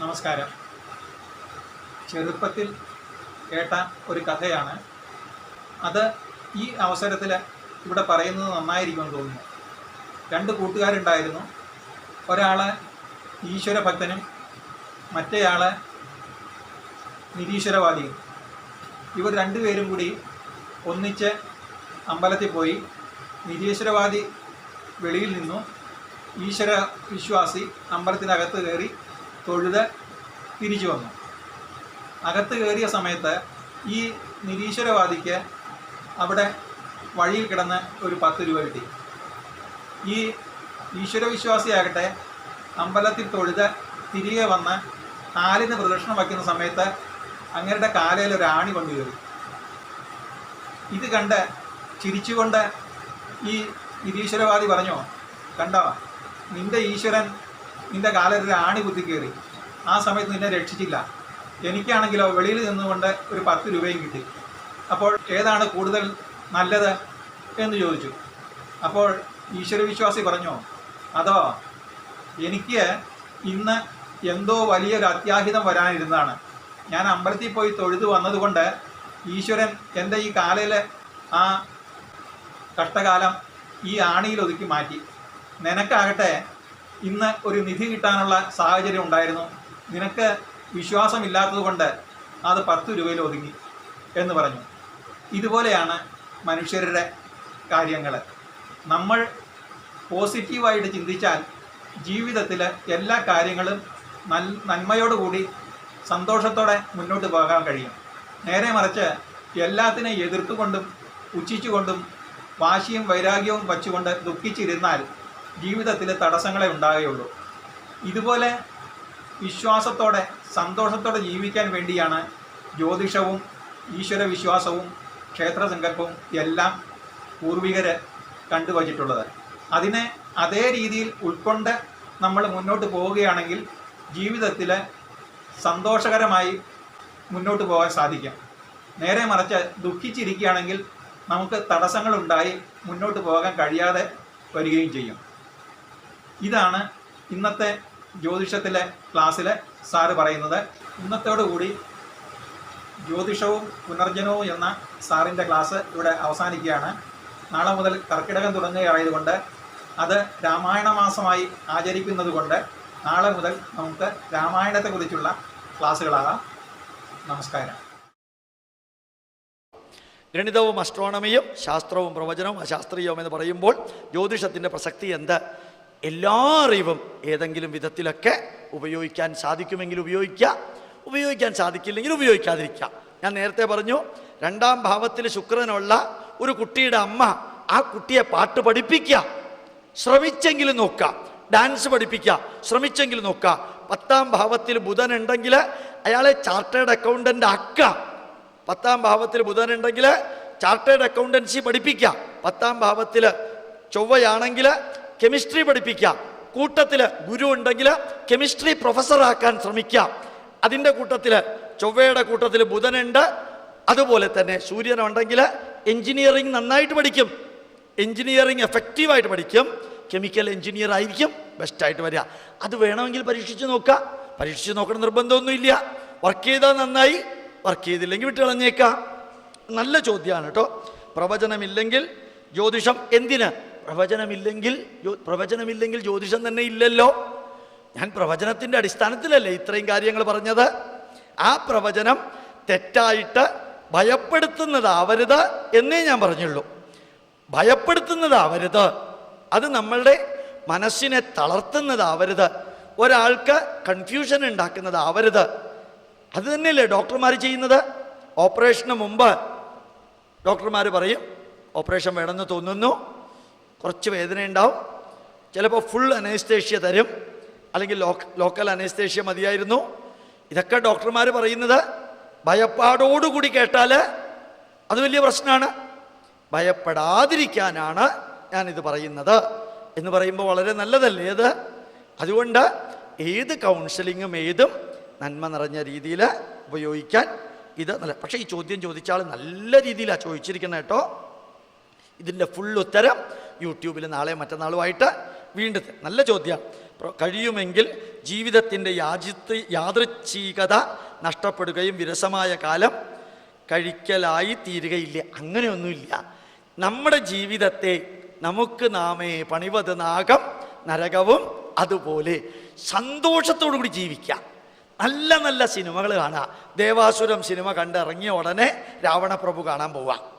നമസ്കാരം. ചെറുപ്പത്തിൽ കേട്ട ഒരു കഥയാണ്. അത് ഈ അവസരത്തിൽ ഇവിടെ പറയുന്നത് നന്നായിരിക്കുമെന്ന് തോന്നുന്നു. രണ്ട് കൂട്ടുകാരുണ്ടായിരുന്നു. ഒരാൾ ഈശ്വരഭക്തനും മറ്റേയാൾ നിരീശ്വരവാദിയും. ഇവർ രണ്ടുപേരും കൂടി ഒന്നിച്ച് അമ്പലത്തിൽ പോയി നിരീശ്വരവാദി വെളിയിൽ നിന്നു. ഈശ്വര വിശ്വാസി അമ്പലത്തിനകത്ത് കയറി തൊഴുത് തിരിച്ചു വന്നു. അകത്ത് കയറിയ സമയത്ത് ഈ നിരീശ്വരവാദിക്ക് അവിടെ വഴിയിൽ കിടന്ന് ഒരു പത്ത് രൂപ കിട്ടി. ഈ ഈശ്വരവിശ്വാസിയാകട്ടെ അമ്പലത്തിൽ തൊഴുത് തിരികെ വന്ന് കാലിന് പ്രദക്ഷിണം വയ്ക്കുന്ന സമയത്ത് അങ്ങരുടെ കാലയിൽ ഒരു ആണി കൊണ്ടു കയറി. ഇത് കണ്ട് ചിരിച്ചുകൊണ്ട് ഈ നിരീശ്വരവാദി പറഞ്ഞോ കണ്ടോ നിന്റെ ഈശ്വരൻ നിന്റെ കാലൊരു ആണി കുത്തി കയറി. ആ സമയത്ത് നിന്നെ രക്ഷിച്ചില്ല. എനിക്കാണെങ്കിലോ വെളിയിൽ നിന്നുകൊണ്ട് ഒരു പത്ത് രൂപയും കിട്ടി. അപ്പോൾ ഏതാണ് കൂടുതൽ നല്ലത് എന്ന് ചോദിച്ചു. അപ്പോൾ ഈശ്വരവിശ്വാസി പറഞ്ഞോ അതോ എനിക്ക് ഇന്ന് എന്തോ വലിയൊരു അത്യാഹിതം വരാനിരുന്നതാണ്. ഞാൻ അമ്പലത്തിൽ പോയി തൊഴുതു വന്നതുകൊണ്ട് ഈശ്വരൻ എന്റെ ഈ കാലയിൽ ആ കഷ്ടകാലം ഈ ആണിയിൽ ഒതുക്കി മാറ്റി. നിനക്കാകട്ടെ ഇന്ന് ഒരു നിധി കിട്ടാനുള്ള സാഹചര്യം ഉണ്ടായിരുന്നു. നിനക്ക് വിശ്വാസമില്ലാത്തതുകൊണ്ട് അത് പത്ത് രൂപയിൽ ഒതുങ്ങി എന്ന് പറഞ്ഞു. ഇതുപോലെയാണ് മനുഷ്യരുടെ കാര്യങ്ങൾ. നമ്മൾ പോസിറ്റീവായിട്ട് ചിന്തിച്ചാൽ ജീവിതത്തിൽ എല്ലാ കാര്യങ്ങളും നൽ നന്മയോടുകൂടി സന്തോഷത്തോടെ മുന്നോട്ട് പോകാൻ കഴിയും. നേരെ മറിച്ച് എല്ലാത്തിനെ എതിർത്തുകൊണ്ടും പുച്ഛിച്ചുകൊണ്ടും വാശിയും വൈരാഗ്യവും വച്ചുകൊണ്ട് ദുഃഖിച്ചിരുന്നാൽ ജീവിതത്തിൽ തടസ്സങ്ങളെ ഉണ്ടാകുകയുള്ളൂ. ഇതുപോലെ വിശ്വാസത്തോടെ സന്തോഷത്തോടെ ജീവിക്കാൻ വേണ്ടിയാണ് ജ്യോതിഷവും ഈശ്വര വിശ്വാസവും ക്ഷേത്രസങ്കല്പവും എല്ലാം പൂർവികർ കണ്ടുവച്ചിട്ടുള്ളത്. അതിനെ അതേ രീതിയിൽ ഉൾക്കൊണ്ട് നമ്മൾ മുന്നോട്ട് പോവുകയാണെങ്കിൽ ജീവിതത്തിൽ സന്തോഷകരമായി മുന്നോട്ട് പോകാൻ സാധിക്കും. നേരെ മറിച്ച് ദുഃഖിച്ചിരിക്കുകയാണെങ്കിൽ നമുക്ക് തടസ്സങ്ങളുണ്ടായി മുന്നോട്ട് പോകാൻ കഴിയാതെ വരികയും ചെയ്യും. ഇതാണ് ഇന്നത്തെ ജ്യോതിഷത്തിലെ ക്ലാസ്സിലെ സാറ് പറയുന്നത്. ഇന്നത്തോടുകൂടി ജ്യോതിഷവും പുനർജനവും എന്ന സാറിന്റെ ക്ലാസ് ഇവിടെ അവസാനിക്കുകയാണ്. നാളെ മുതൽ കർക്കിടകം തുടങ്ങുകയായതുകൊണ്ട് അത് രാമായണ മാസമായി ആചരിക്കുന്നത് കൊണ്ട് നാളെ മുതൽ നമുക്ക് രാമായണത്തെക്കുറിച്ചുള്ള ക്ലാസ്സുകളാകാം. നമസ്കാരം. ഗണിതവും അസ്ട്രോണമിയും ശാസ്ത്രവും പ്രവചനവും അശാസ്ത്രീയവും എന്ന് പറയുമ്പോൾ ജ്യോതിഷത്തിന്റെ പ്രസക്തി എന്ത്? എല്ലാ അറിവും ഏതെങ്കിലും വിധത്തിലൊക്കെ ഉപയോഗിക്കാൻ സാധിക്കുമെങ്കിൽ ഉപയോഗിക്കുക ഉപയോഗിക്കാൻ സാധിക്കില്ലെങ്കിൽ ഉപയോഗിക്കാതിരിക്കുക. ഞാൻ നേരത്തെ പറഞ്ഞു രണ്ടാം ഭാവത്തിൽ ശുക്രനുള്ള ഒരു കുട്ടിയുടെ അമ്മ ആ കുട്ടിയെ പാട്ട് പഠിപ്പിക്കുക ശ്രമിച്ചെങ്കിലും നോക്കുക ഡാൻസ് പഠിപ്പിക്കുക ശ്രമിച്ചെങ്കിലും നോക്കുക. പത്താം ഭാവത്തിൽ ബുധൻ ഉണ്ടെങ്കിൽ അയാളെ ചാർട്ടേഡ് അക്കൗണ്ടന്റ് ആക്കുക. പത്താം ഭാവത്തിൽ ബുധൻ ഉണ്ടെങ്കിൽ ചാർട്ടേഡ് അക്കൗണ്ടൻസി പഠിപ്പിക്കുക. പത്താം ഭാവത്തിൽ ചൊവ്വയാണെങ്കിൽ കെമിസ്ട്രി പഠിപ്പിക്കാം കൂട്ടത്തിൽ ഗുരു ഉണ്ടെങ്കിൽ കെമിസ്ട്രി പ്രൊഫസറാക്കാൻ ശ്രമിക്കാം അതിന്റെ കൂട്ടത്തിൽ ചൊവ്വയുടെ കൂട്ടത്തിൽ ബുധനുണ്ട്. അതുപോലെ തന്നെ സൂര്യനുണ്ടെങ്കിൽ എഞ്ചിനീയറിംഗ് നന്നായിട്ട് പഠിക്കും. എഞ്ചിനീയറിംഗ് എഫക്റ്റീവായിട്ട് പഠിക്കും. കെമിക്കൽ എഞ്ചിനീയർ ആയിരിക്കും ബെസ്റ്റായിട്ട് വരിക. അത് വേണമെങ്കിൽ പരീക്ഷിച്ച് നോക്കുക. പരീക്ഷിച്ച് നോക്കണം നിർബന്ധമൊന്നുമില്ല വർക്ക് ചെയ്താൽ നന്നായി. വർക്ക് ചെയ്തില്ലെങ്കിൽ വിട്ട് കളഞ്ഞേക്കാം. നല്ല ചോദ്യമാണ് കേട്ടോ. പ്രവചനമില്ലെങ്കിൽ ജ്യോതിഷം എന്തിന് പ്രവചനമില്ലെങ്കിൽ പ്രവചനമില്ലെങ്കിൽ ജ്യോതിഷം തന്നെ ഇല്ലല്ലോ. ഞാൻ പ്രവചനത്തിന്റെ അടിസ്ഥാനത്തിലല്ലേ ഇത്രയും കാര്യങ്ങൾ പറഞ്ഞത്? ആ പ്രവചനം തെറ്റായിട്ട് ഭയപ്പെടുത്തുന്നതാവരുത് എന്നേ ഞാൻ പറഞ്ഞുള്ളൂ. ഭയപ്പെടുത്തുന്നതാവരുത്. അത് നമ്മളുടെ മനസ്സിനെ തളർത്തുന്നതാവരുത്. ഒരാൾക്ക് കൺഫ്യൂഷൻ ഉണ്ടാക്കുന്നതാവരുത്. അത് തന്നെയല്ലേ ഡോക്ടർമാർ ചെയ്യുന്നത്? ഓപ്പറേഷന് മുമ്പ് ഡോക്ടർമാർ പറയും ഓപ്പറേഷൻ വേണമെന്ന് തോന്നുന്നു. കുറച്ച് വേദന ഉണ്ടാവും. ചിലപ്പോൾ ഫുൾ അനേസ്തേഷ്യ തരും. അല്ലെങ്കിൽ ലോക്ക ലോക്കൽ അനേസ്തേഷ്യ മതിയായിരുന്നു. ഇതൊക്കെ ഡോക്ടർമാർ പറയുന്നത് ഭയപ്പാടോടുകൂടി കേട്ടാൽ അത് വലിയ പ്രശ്നമാണ് ഭയപ്പെടാതിരിക്കാനാണ് ഞാനിത് പറയുന്നത്. എന്ന് പറയുമ്പോൾ വളരെ നല്ലതല്ലേ അത്? അതുകൊണ്ട് ഏത് കൗൺസിലിങ്ങും ഏതും നന്മ നിറഞ്ഞ രീതിയിൽ ഉപയോഗിക്കാൻ ഇത് നല്ല പക്ഷേ ഈ ചോദ്യം ചോദിച്ചാൽ നല്ല രീതിയിലാണ് ചോദിച്ചിരിക്കുന്നത് കേട്ടോ. ഇതിന്റെ ഫുൾ ഉത്തരം യൂട്യൂബിൽ നാളെ മറ്റന്നാളുമായിട്ട് വീണ്ടും നല്ല ചോദ്യം. കഴിയുമെങ്കിൽ ജീവിതത്തിന്റെ യാചിത്ത് യാദൃച്ഛീകത നഷ്ടപ്പെടുകയും വിരസമായ കാലം കഴിക്കലായി തീരുകയില്ല. അങ്ങനെയൊന്നുമില്ല. നമ്മുടെ ജീവിതത്തെ നമുക്ക് നാമേ പണിവത് നാഗം നരകവും അതുപോലെ സന്തോഷത്തോടു കൂടി ജീവിക്കാം. നല്ല നല്ല സിനിമകൾ കാണാം. ദേവാസുരം സിനിമ കണ്ടിറങ്ങിയ ഉടനെ രാവണപ്രഭു കാണാൻ പോവാം.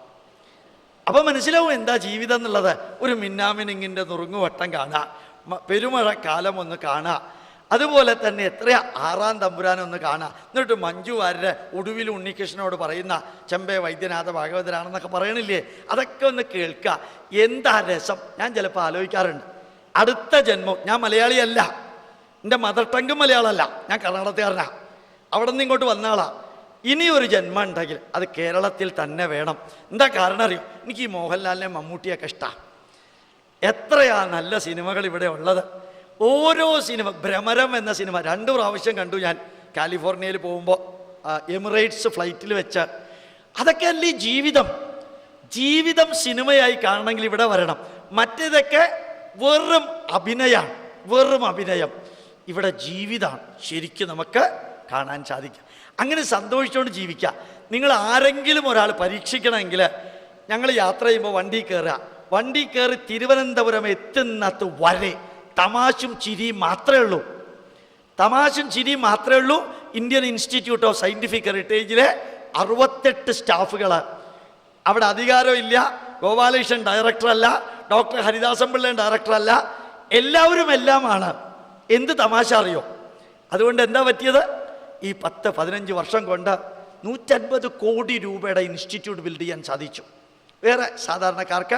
അപ്പം മനസ്സിലാവും എന്താ ജീവിതം എന്നുള്ളത്. ഒരു മിന്നാമിനിങ്ങിന്റെ നുറുങ്ങുവട്ടം കാണുക പെരുമഴ കാലം ഒന്ന് കാണുക അതുപോലെ തന്നെ എത്ര ആറാം തമ്പുരാനൊന്ന് കാണുക എന്നിട്ട് മഞ്ജു വാര്യര് ഒടുവിൽ ഉണ്ണികൃഷ്ണനോട് പറയുന്ന ചെമ്പേ വൈദ്യനാഥ ഭാഗവതരാണെന്നൊക്കെ പറയണില്ലേ? അതൊക്കെ ഒന്ന് കേൾക്കുക എന്താ രസം? ഞാൻ ചിലപ്പോൾ ആലോചിക്കാറുണ്ട്. അടുത്ത ജന്മം ഞാൻ മലയാളിയല്ല. എന്റെ മദർ ടങ്കും മലയാളമല്ല. ഞാൻ കർണാടകത്തുകാരനാണ് അവിടെ നിന്ന് ഇങ്ങോട്ട് വന്ന ആളാ. ഇനി ഒരു ജന്മം ഉണ്ടെങ്കിൽ അത് കേരളത്തിൽ തന്നെ വേണം. എന്താ കാരണം അറിയോ? എനിക്ക് ഈ മോഹൻലാലിനെ മമ്മൂട്ടിയൊക്കെ ഇഷ്ടമാണ് എത്രയാ നല്ല സിനിമകൾ ഇവിടെ ഉള്ളത്. ഓരോ സിനിമ ഭ്രമരം എന്ന സിനിമ രണ്ട് പ്രാവശ്യം കണ്ടു ഞാൻ. കാലിഫോർണിയയിൽ പോകുമ്പോൾ എമിറേറ്റ്സ് ഫ്ലൈറ്റിൽ വെച്ച്. അതൊക്കെ അല്ലേ ജീവിതം? ജീവിതം സിനിമയായി കാണണമെങ്കിൽ ഇവിടെ വരണം. മറ്റേതൊക്കെ വെറും അഭിനയമാണ് വെറും അഭിനയം. ഇവിടെ ജീവിതമാണ് ശരിക്കും നമുക്ക് കാണാൻ സാധിക്കുക അങ്ങനെ സന്തോഷിച്ചുകൊണ്ട് ജീവിക്കുക നിങ്ങൾ ആരെങ്കിലും ഒരാൾ പരീക്ഷിക്കണമെങ്കിൽ ഞങ്ങൾ യാത്ര ചെയ്യുമ്പോൾ വണ്ടി കയറുക. വണ്ടി കയറി തിരുവനന്തപുരം എത്തുന്നത് വരെ തമാശും ചിരിയും മാത്രമേ ഉള്ളൂ. തമാശും ചിരിയും മാത്രമേ ഉള്ളൂ. ഇന്ത്യൻ ഇൻസ്റ്റിറ്റ്യൂട്ട് ഓഫ് സയന്റിഫിക് ഹെറിറ്റേജിലെ അറുപത്തെട്ട് സ്റ്റാഫുകൾ. അവിടെ അധികാരമില്ല. ഗോപാലകൃഷ്ണൻ ഡയറക്ടറല്ല ഡോക്ടർ ഹരിദാസൻ പിള്ളൻ ഡയറക്ടറല്ല എല്ലാവരും എല്ലാമാണ്. എന്ത് തമാശ അറിയോ? അതുകൊണ്ട് എന്താ പറ്റിയത്? ഈ പത്ത് പതിനഞ്ച് വർഷം കൊണ്ട് നൂറ്റൻപത് കോടി രൂപയുടെ ഇൻസ്റ്റിറ്റ്യൂട്ട് ബിൽഡ് ചെയ്യാൻ സാധിച്ചു. വേറെ സാധാരണക്കാർക്ക്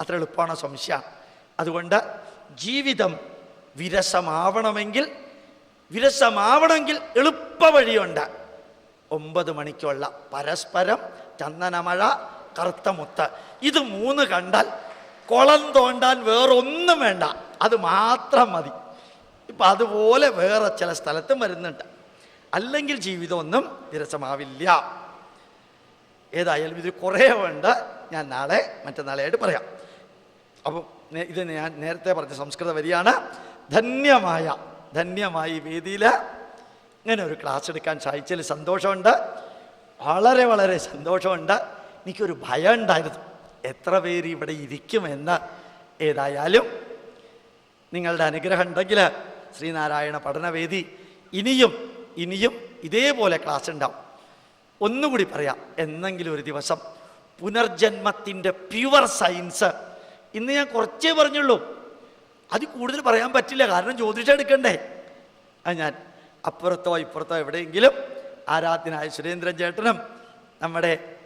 അത്ര എളുപ്പമാണ് സംശയം. അതുകൊണ്ട് ജീവിതം വിരസമാവണമെങ്കിൽ വിരസമാവണമെങ്കിൽ എളുപ്പ വഴിയുണ്ട്. ഒമ്പത് മണിക്കുള്ള പരസ്പരം ചന്ദനമഴ കറുത്ത മുത്ത്. ഇത് മൂന്ന് കണ്ടാൽ കുളം തോണ്ടാൻ വേറൊന്നും വേണ്ട. അത് മാത്രം മതി. ഇപ്പം അതുപോലെ വേറെ ചില സ്ഥലത്തും വരുന്നുണ്ട്. അല്ലെങ്കിൽ ജീവിതമൊന്നും വിരസമാവില്ല. ഏതായാലും ഇത് കുറേ ഉണ്ട്. ഞാൻ നാളെ മറ്റന്നാളെയായിട്ട് പറയാം. അപ്പം ഇത് ഞാൻ നേരത്തെ പറഞ്ഞ സംസ്കൃത വരിയാണ്. ധന്യമായ ധന്യമായി വേദിയിൽ ഇങ്ങനെ ഒരു ക്ലാസ് എടുക്കാൻ സാധിച്ചതിൽ സന്തോഷമുണ്ട്. വളരെ വളരെ സന്തോഷമുണ്ട്. എനിക്കൊരു ഭയം ഉണ്ടായിരുന്നു എത്ര പേര് ഇവിടെ ഇരിക്കുമെന്ന്. ഏതായാലും നിങ്ങളുടെ അനുഗ്രഹം ഉണ്ടെങ്കിൽ ശ്രീനാരായണ പഠനവേദി ഇനിയും ഇനിയും ഇതേപോലെ ക്ലാസ് ഉണ്ടാവും ഒന്നുകൂടി പറയാം. എന്നെങ്കിലും ഒരു ദിവസം പുനർജന്മത്തിന്റെ പ്യുവർ സയൻസ്. ഇന്ന് ഞാൻ കുറച്ചേ പറഞ്ഞുള്ളൂ. അത് കൂടുതൽ പറയാൻ പറ്റില്ല. കാരണം ജ്യോതിഷം എടുക്കണ്ടേ. അത് ഞാൻ അപ്പുറത്തോ ഇപ്പുറത്തോ എവിടെയെങ്കിലും ആരാധ്യനായ സുരേന്ദ്രൻ ചേട്ടനും നമ്മുടെ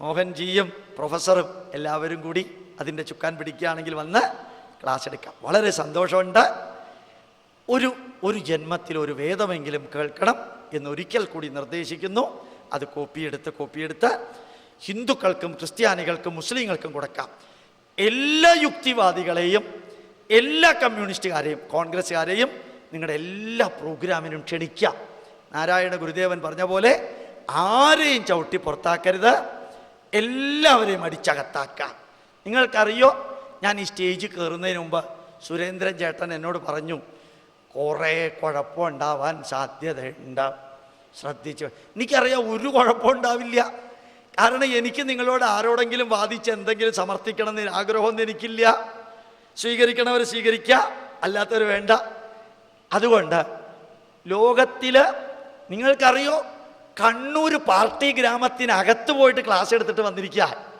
മോഹൻജിയും പ്രൊഫസറും എല്ലാവരും കൂടി അതിന്റെ ചുക്കാൻ പിടിക്കുകയാണെങ്കിൽ വന്ന് ക്ലാസ് എടുക്കാം വളരെ സന്തോഷമുണ്ട്. ഒരു ഒരു ജന്മത്തിൽ ഒരു വേദമെങ്കിലും കേൾക്കണം എന്നൊരിക്കൽ കൂടി നിർദ്ദേശിക്കുന്നു. അത് കോപ്പിയെടുത്ത് കോപ്പിയെടുത്ത് ഹിന്ദുക്കൾക്കും ക്രിസ്ത്യാനികൾക്കും മുസ്ലിങ്ങൾക്കും കൊടുക്കാം. എല്ലാ യുക്തിവാദികളെയും എല്ലാ കമ്മ്യൂണിസ്റ്റുകാരെയും കോൺഗ്രസ്സുകാരെയും നിങ്ങളുടെ എല്ലാ പ്രോഗ്രാമിനും ക്ഷണിക്കാം നാരായണ ഗുരുദേവൻ പറഞ്ഞ പോലെ ആരെയും ചവിട്ടി പുറത്താക്കരുത്. എല്ലാവരെയും അടിച്ചകത്താക്കാം നിങ്ങൾക്കറിയോ ഞാൻ ഈ സ്റ്റേജിൽ കയറുന്നതിന് മുമ്പ് സുരേന്ദ്രൻ ചേട്ടൻ എന്നോട് പറഞ്ഞു കുറേ കുഴപ്പമുണ്ടാവാൻ സാധ്യതയുണ്ട്. ശ്രദ്ധിച്ചു എനിക്കറിയാം ഒരു കുഴപ്പമുണ്ടാവില്ല കാരണം എനിക്ക് നിങ്ങളോട് ആരോടെങ്കിലും വാദിച്ച് എന്തെങ്കിലും സമർത്ഥിക്കണമെന്ന് ആഗ്രഹമൊന്നും എനിക്കില്ല. സ്വീകരിക്കണവർ സ്വീകരിക്കുക അല്ലാത്തവർ വേണ്ട. അതുകൊണ്ട് ലോകത്തിൽ നിങ്ങൾക്കറിയോ കണ്ണൂർ പാർട്ടി ഗ്രാമത്തിനകത്ത് പോയിട്ട് ക്ലാസ് എടുത്തിട്ട് വന്നിരിക്കുക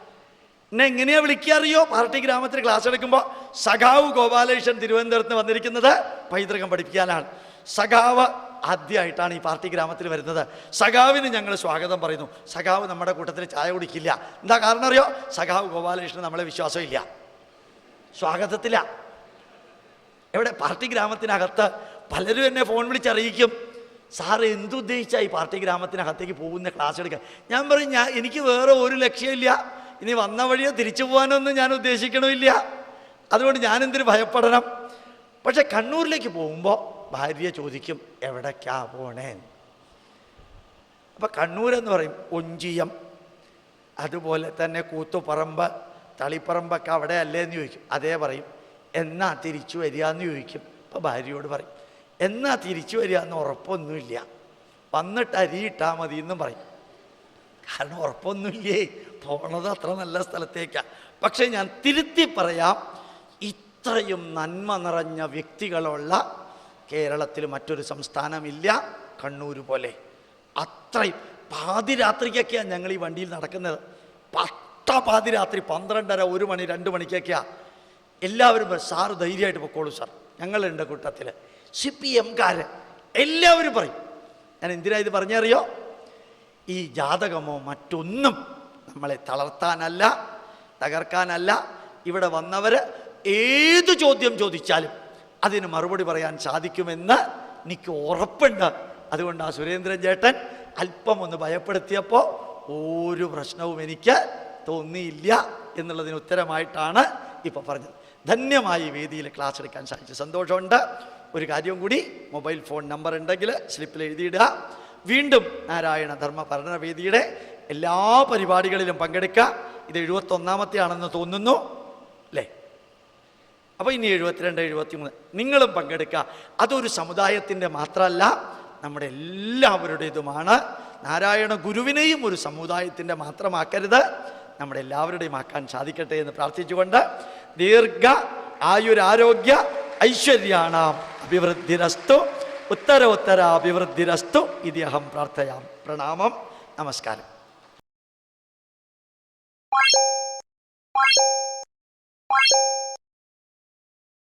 എന്നെ എങ്ങനെയാ വിളിക്കുക അറിയോ? പാർട്ടി ഗ്രാമത്തിൽ ക്ലാസ് എടുക്കുമ്പോൾ സഖാവ് ഗോപാലകൃഷ്ണൻ തിരുവനന്തപുരത്ത് വന്നിരിക്കുന്നത് പൈതൃകം പഠിപ്പിക്കാനാണ്. സഖാവ് ആദ്യമായിട്ടാണ് ഈ പാർട്ടി ഗ്രാമത്തിൽ വരുന്നത്. സഖാവിന് ഞങ്ങൾ സ്വാഗതം പറയുന്നു. സഖാവ് നമ്മുടെ കൂട്ടത്തിൽ ചായ കുടിക്കില്ല. എന്താ കാരണം അറിയോ? സഖാവ് ഗോപാലകൃഷ്ണൻ നമ്മളെ വിശ്വാസമില്ല. സ്വാഗതത്തില്ല എവിടെ? പാർട്ടി ഗ്രാമത്തിനകത്ത് പലരും എന്നെ ഫോൺ വിളിച്ചറിയിക്കും. സാറ് എന്തുദ്ദേശിച്ചാ ഈ പാർട്ടി ഗ്രാമത്തിനകത്തേക്ക് പോകുന്ന ക്ലാസ് എടുക്കാൻ? ഞാൻ പറയും ഞാൻ എനിക്ക് വേറെ ഒരു ലക്ഷ്യമില്ല ഇനി വന്ന വഴിയോ തിരിച്ചു പോകാനൊന്നും ഞാൻ ഉദ്ദേശിക്കണമില്ല. അതുകൊണ്ട് ഞാൻ എന്തിനു ഭയപ്പെടണം? പക്ഷെ കണ്ണൂരിലേക്ക് പോകുമ്പോൾ ഭാര്യ ചോദിക്കും എവിടേക്കാ പോണേ? അപ്പം കണ്ണൂരെന്ന് പറയും ഒഞ്ചിയം. അതുപോലെ തന്നെ കൂത്തുപറമ്പ് തളിപ്പറമ്പൊക്കെ അവിടെ അല്ലേ എന്ന് ചോദിക്കും. അതേ പറയും എന്നാ തിരിച്ചു വരിക എന്ന് ചോദിക്കും. അപ്പം ഭാര്യയോട് പറയും എന്നാ തിരിച്ചു വരിക എന്ന് ഉറപ്പൊന്നുമില്ല. വന്നിട്ട് അരി ഇട്ടാൽ മതി എന്നും പറയും. കാരണം ഉറപ്പൊന്നുമില്ലേ? പോണത് അത്ര നല്ല സ്ഥലത്തേക്കാണ് പക്ഷേ ഞാൻ തിരുത്തി പറയാം ഇത്രയും നന്മ നിറഞ്ഞ വ്യക്തികളുള്ള കേരളത്തിൽ മറ്റൊരു സംസ്ഥാനമില്ല കണ്ണൂർ പോലെ. അത്രയും പാതിരാത്രിക്കൊക്കെയാണ് ഞങ്ങൾ ഈ വണ്ടിയിൽ നടക്കുന്നത്. പട്ട പാതിരാത്രി പന്ത്രണ്ടര ഒരു മണി രണ്ട് മണിക്കൊക്കെയാണ് എല്ലാവരും സാറ് ധൈര്യമായിട്ട് പൊക്കോളൂ സാർ. ഞങ്ങളുണ്ട് കൂട്ടത്തിൽ. സി പി എംകാർ എല്ലാവരും പറയും. ഞാൻ എന്തിനാ ഇത് പറഞ്ഞറിയോ? ഈ ജാതകമോ മറ്റൊന്നും നമ്മളെ തളർത്താനല്ല തകർക്കാനല്ല. ഇവിടെ വന്നവർ ഏത് ചോദ്യം ചോദിച്ചാലും അതിന് മറുപടി പറയാൻ സാധിക്കുമെന്ന് എനിക്ക് ഉറപ്പുണ്ട്. അതുകൊണ്ട് ആ സുരേന്ദ്രൻ ചേട്ടൻ അല്പം ഒന്ന് ഭയപ്പെടുത്തിയപ്പോൾ ഒരു പ്രശ്നവും എനിക്ക് തോന്നിയില്ല എന്നുള്ളതിന് ഉത്തരമായിട്ടാണ് ഇപ്പോൾ പറഞ്ഞത്. ധന്യമായി വേദിയിൽ ക്ലാസ് എടുക്കാൻ സാധിച്ചു. സന്തോഷമുണ്ട്. ഒരു കാര്യം കൂടി മൊബൈൽ ഫോൺ നമ്പർ ഉണ്ടെങ്കിൽ സ്ലിപ്പിൽ എഴുതിയിടുക. വീണ്ടും നാരായണ ധർമ്മ പഠനവേദിയുടെ എല്ലാ പരിപാടികളിലും പങ്കെടുക്കുക. ഇത് എഴുപത്തൊന്നാമത്തെ ആണെന്ന് തോന്നുന്നു അല്ലേ? അപ്പോൾ ഇനി എഴുപത്തിരണ്ട് എഴുപത്തി മൂന്ന് നിങ്ങളും പങ്കെടുക്കുക. അതൊരു സമുദായത്തിന്റെ മാത്രമല്ല നമ്മുടെ എല്ലാവരുടേതുമാണ്. നാരായണ ഗുരുവിനെയും ഒരു സമുദായത്തിന്റെ മാത്രമാക്കരുത്. നമ്മുടെ എല്ലാവരുടെയും ആക്കാൻ സാധിക്കട്ടെ എന്ന് പ്രാർത്ഥിച്ചുകൊണ്ട് ദീർഘ ആയുരാരോഗ്യ ഐശ്വര്യാണ അഭിവൃദ്ധിരസ്തു. ഉത്തരോത്തര അഭിവൃദ്ധിരസ്തു ഇതി അഹം പ്രാർത്ഥയാം. പ്രണാമം. നമസ്കാരം.